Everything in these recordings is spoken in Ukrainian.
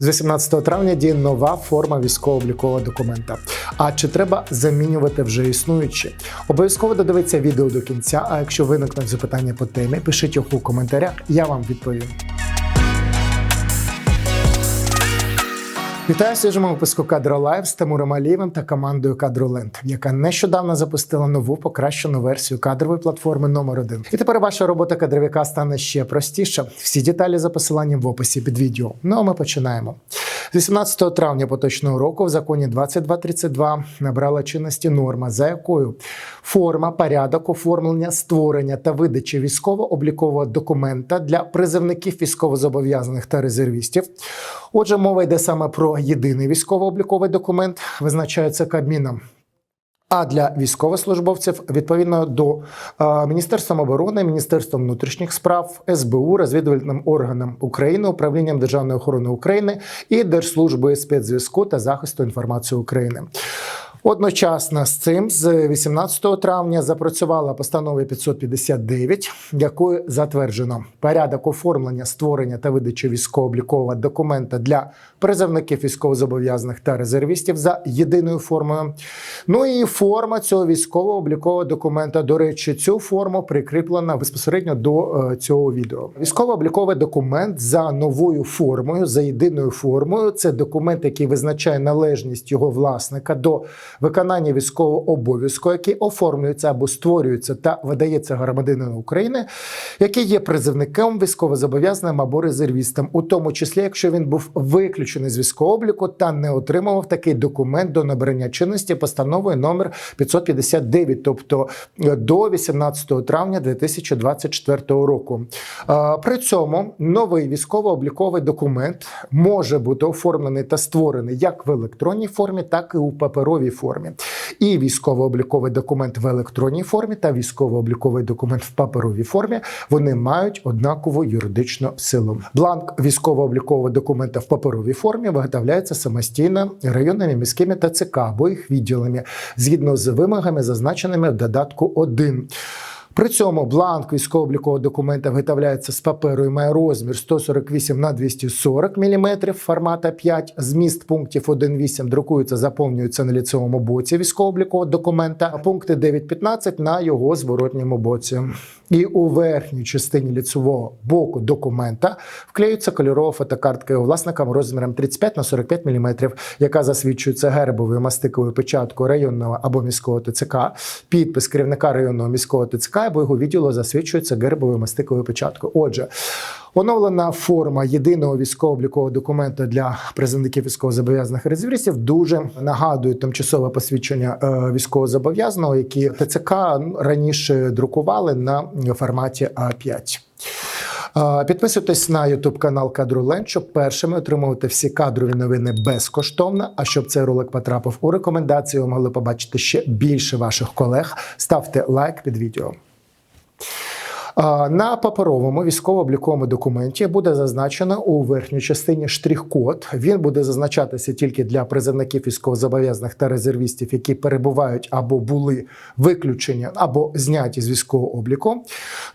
З 18 травня діє нова форма військово-облікового документа. А чи треба замінювати вже існуючі? Обов'язково додивіться відео до кінця. А якщо виникнуть запитання по темі, пишіть їх у коментарях, я вам відповім. Вітаю свіжому випуску Кадро Лайв з Тимуром Алієвим та командою Кадроленд, яка нещодавно запустила нову покращену версію кадрової платформи номер 1 І тепер ваша робота кадровика стане ще простіша. Всі деталі за посиланням в описі під відео. Ну а ми починаємо. З 18 травня поточного року в законі 2232 набрала чинності норма, за якою форма, порядок оформлення, створення та видачі військово-облікового документа для призовників військовозобов'язаних та резервістів. Отже, мова йде саме про єдиний військово-обліковий документ, визначається Кабміном. А для військовослужбовців відповідно до Міністерством оборони, Міністерством внутрішніх справ, СБУ, розвідувальним органам України, управлінням державної охорони України і Держслужби спецзв'язку та захисту інформації України. Одночасно з цим, з 18 травня, запрацювала постанова 559, якою затверджено порядок оформлення, створення та видачі військово-облікового документа для призовників військовозобов'язаних та резервістів за єдиною формою. Ну і форма цього військово-облікового документа. До речі, цю форму прикріплена безпосередньо до е, цього відео. Військово-обліковий документ за новою формою, за єдиною формою. Це документ, який визначає належність його власника до виконання військового обов'язку, який оформлюється або створюється та видається громадянину України, який є призовником, військовозобов'язаним або резервістом, у тому числі, якщо він був виключений з військового обліку та не отримував такий документ до набрання чинності постановою номер 559, тобто е, до 18 травня 2024 року. Е, При цьому новий військово-обліковий документ може бути оформлений та створений як в електронній формі, так і у паперовій формі. І військово-обліковий документ в електронній формі та військово-обліковий документ в паперовій формі вони мають однакову юридичну силу. Бланк військово-облікового документа в паперовій формі виготовляється самостійно районними міськими та ЦК або їх відділами згідно з вимогами, зазначеними в додатку 1. При цьому бланк військово-облікового документа виготовляється з паперу і має розмір 148 на 240 мм формата 5. Зміст пунктів 1.8 друкується, заповнюється на ліцевому боці військово-облікового документа, а пункти 9.15 на його зворотньому боці. І у верхній частині ліцевого боку документа вклеюється кольорова фотокартка власникам розміром 35 на 45 мм, яка засвідчується гербовою мастиковою печаткою районного або міського ТЦК. Підпис керівника районного міського ТЦК або його відділу засвідчується гербовою мастиковою печаткою. Отже, оновлена форма єдиного військово-облікового документа для призовників військовозобов'язаних резервістів дуже нагадує тимчасове посвідчення е, військовозобов'язаного, які ТЦК раніше друкували на форматі А5. Е, Підписуйтесь на YouTube канал Кадроленд, щоб першими отримувати всі кадрові новини безкоштовно. А щоб цей ролик потрапив у рекомендації, ви могли побачити ще більше ваших колег. Ставте лайк під відео. На паперовому військово-обліковому документі буде зазначено у верхній частині штрих-код. Він буде зазначатися тільки для призовників військовозобов'язаних та резервістів, які перебувають або були виключені, або зняті з військового обліку.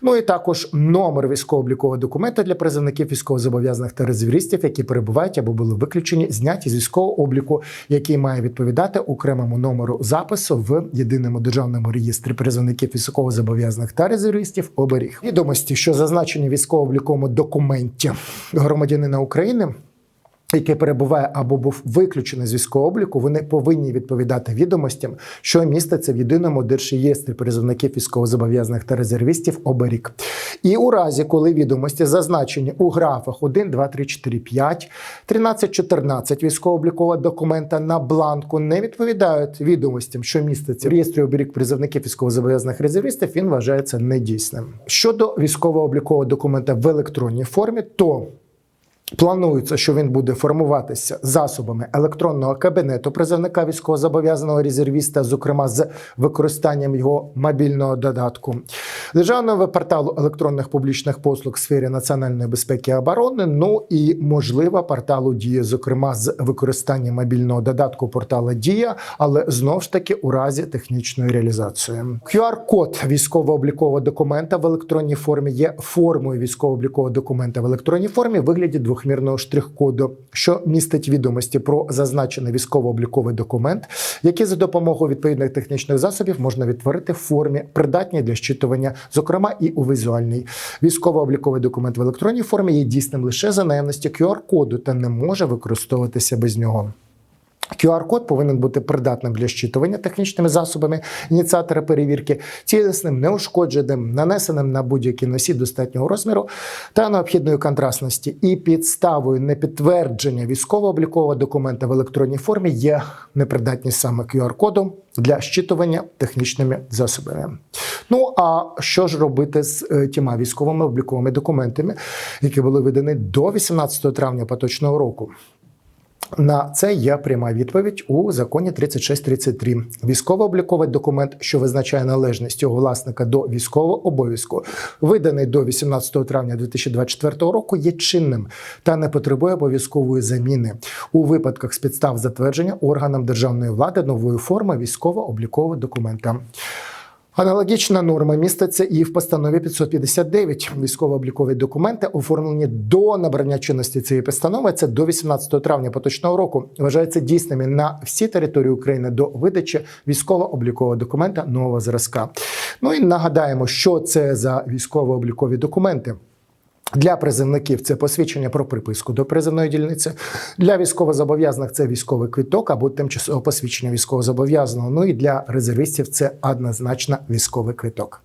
Ну і також номер військово-облікового документа для призовників військовозобов'язаних та резервістів, які перебувають або були виключені, зняті з військового обліку, який має відповідати окремому номеру запису в єдиному державному реєстрі призовників військовозобов'язаних та резервістів оберіг. Відомості, що зазначені військово-обліковому документі громадянина України. Який перебуває або був виключений з військового обліку, вони повинні відповідати відомостям, що міститься в єдиному держреєстрі призовників військовозобов'язаних та резервістів оберік. І у разі, коли відомості зазначені у графах 1, 2, 3, 4, 5, 13, 14 військово-облікового документа на бланку не відповідають відомостям, що міститься в реєстрі оберік призовників військовозобов'язаних резервістів, він вважається недійсним. Щодо військово-облікового документа в електронній формі, то Планується, що він буде формуватися засобами електронного кабінету призовника військовозобов'язаного резервіста, зокрема з використанням його мобільного додатку, державного порталу електронних публічних послуг в сфері національної безпеки і оборони. Ну і можливо порталу Дія, зокрема з використанням мобільного додатку портала Дія, але знову ж таки у разі технічної реалізації. QR-код військово-облікового документа в електронній формі є формою військово-облікового документа в електронній формі в вигляді двох двохмірного штрих-коду, що містить відомості про зазначений військово-обліковий документ, які за допомогою відповідних технічних засобів можна відтворити в формі, придатній для щитування, зокрема і у візуальній. Військово-обліковий документ в електронній формі є дійсним лише за наявності QR-коду та не може використовуватися без нього. QR-код повинен бути придатним для щитування технічними засобами ініціатора перевірки, цілісним, неушкодженим, нанесеним на будь-який носій достатнього розміру та необхідної контрастності. І підставою непідтвердження військово-облікового документа в електронній формі є непридатність саме QR-коду для щитування технічними засобами. Ну а що ж робити з е, тіма військовими обліковими документами, які були видані до 18 травня поточного року? На це є пряма відповідь у законі 3633. Військово-обліковий документ, що визначає належність його власника до військового обов'язку, виданий до 18 травня 2024 року, є чинним та не потребує обов'язкової заміни у випадках з підстав затвердження органам державної влади нової форми військово-облікового документа. Аналогічна норма міститься і в постанові 559. Військово-облікові документи, оформлені до набрання чинності цієї постанови, це до 18 травня поточного року, вважаються дійсними на всі території України до видачі військово-облікового документа нового зразка. Ну і нагадаємо, що це за військово-облікові документи. Для призивників це посвідчення про приписку до призивної дільниці. Для військовозобов'язаних це військовий квиток або тимчасове посвідчення військовозобов'язаного. Ну і для резервістів це однозначно військовий квиток.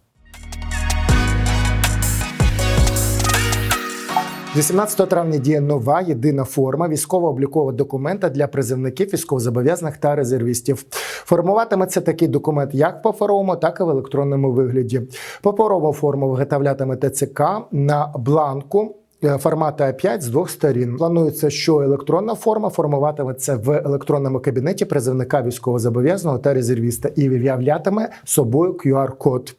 18 травня діє нова єдина форма військово-облікового документа для призовників військовозобов'язаних та резервістів. Формуватиметься такий документ як в паперовому, так і в електронному вигляді. Паперову форму виготовлятиме ТЦК на бланку. е, Формату А5 з двох сторін планується, що електронна форма формуватиметься в електронному кабінеті призовника військовозобов'язаного та резервіста і виявлятиме собою QR-код.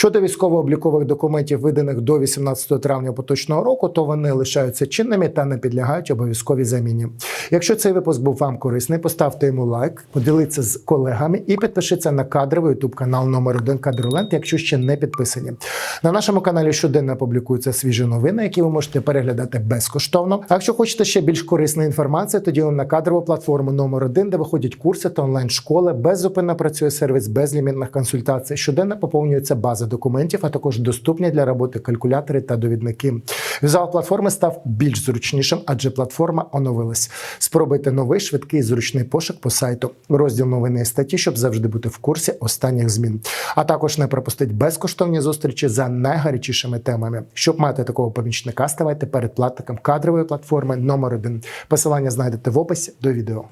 Щодо військово-облікових документів, виданих до 18 травня поточного року, то вони лишаються чинними та не підлягають обов'язковій заміні. Якщо цей випуск був вам корисний, поставте йому лайк, поділіться з колегами і підпишіться на кадровий ютуб канал номер 1 Кадроленд, якщо ще не підписані. На нашому каналі щоденно публікуються свіжі новини, які ви можете переглядати безкоштовно. А якщо хочете ще більш корисної інформації, тоді на кадрову платформу номер 1 де виходять курси та онлайн-школи. Беззупинно працює сервіс безлімітних консультацій. Щоденно поповнюється база документів, а також доступні для роботи калькулятори та довідники. Візуал платформи став більш зручнішим, адже платформа оновилась. Спробуйте новий швидкий зручний пошук по сайту, розділ новини і статті, щоб завжди бути в курсі останніх змін. А також не пропустіть безкоштовні зустрічі за найгарячішими темами. Щоб мати такого помічника, ставайте передплатником кадрової платформи номер 1 Посилання знайдете в описі до відео.